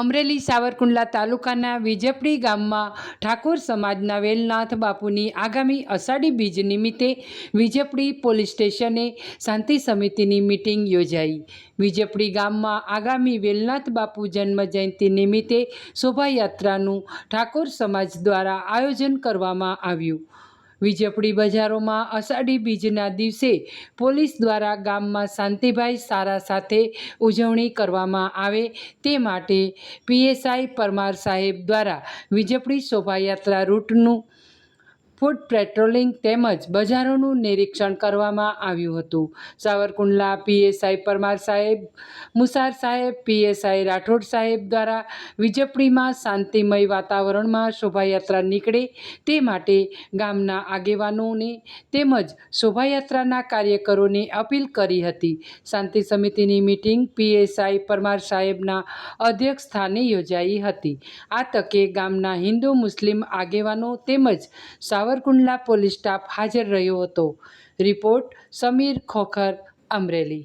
અમરેલી સાવરકુંડલા તાલુકાના વિજપડી ગામમાં ઠાકોર સમાજના વેલનાથ બાપુની આગામી અષાઢી બીજ નિમિત્તે વિજપડી પોલીસ સ્ટેશને શાંતિ સમિતિની મિટિંગ યોજાઈ. વિજપડી ગામમાં આગામી વેલનાથ બાપુ જન્મ જયંતિ નિમિત્તે શોભાયાત્રાનું ઠાકોર સમાજ દ્વારા આયોજન કરવામાં આવ્યું. વિજપડી બજારોમાં અષાઢી બીજના દિવસે પોલીસ દ્વારા ગામમાં શાંતિભાઈ સારા સાથે ઉજવણી કરવામાં આવે તે માટે પીએસઆઈ પરમાર સાહેબ દ્વારા વીજપડી શોભાયાત્રા રૂટનું ફૂડ પેટ્રોલિંગ તેમજ બજારોનું નિરીક્ષણ કરવામાં આવ્યું હતું. સાવરકુંડલા પીએસઆઈ પરમાર સાહેબ, મુસાર સાહેબ, પીએસઆઈ રાઠોડ સાહેબ દ્વારા વિજપડીમાં શાંતિમય વાતાવરણમાં શોભાયાત્રા નીકળે. તે માટે ગામના આગેવાનોને તેમજ શોભાયાત્રાના કાર્યકરોને અપીલ કરી હતી. શાંતિ સમિતિની મિટિંગ પીએસઆઈ પરમાર સાહેબના અધ્યક્ષ સ્થાને યોજાઈ હતી. આ તકે ગામના હિન્દુ મુસ્લિમ આગેવાનો તેમજ સાવરકુંડલા પોલીસ સ્ટાફ હાજર રહ્યો હતો. રિપોર્ટ સમીર ખોખર અમરેલી.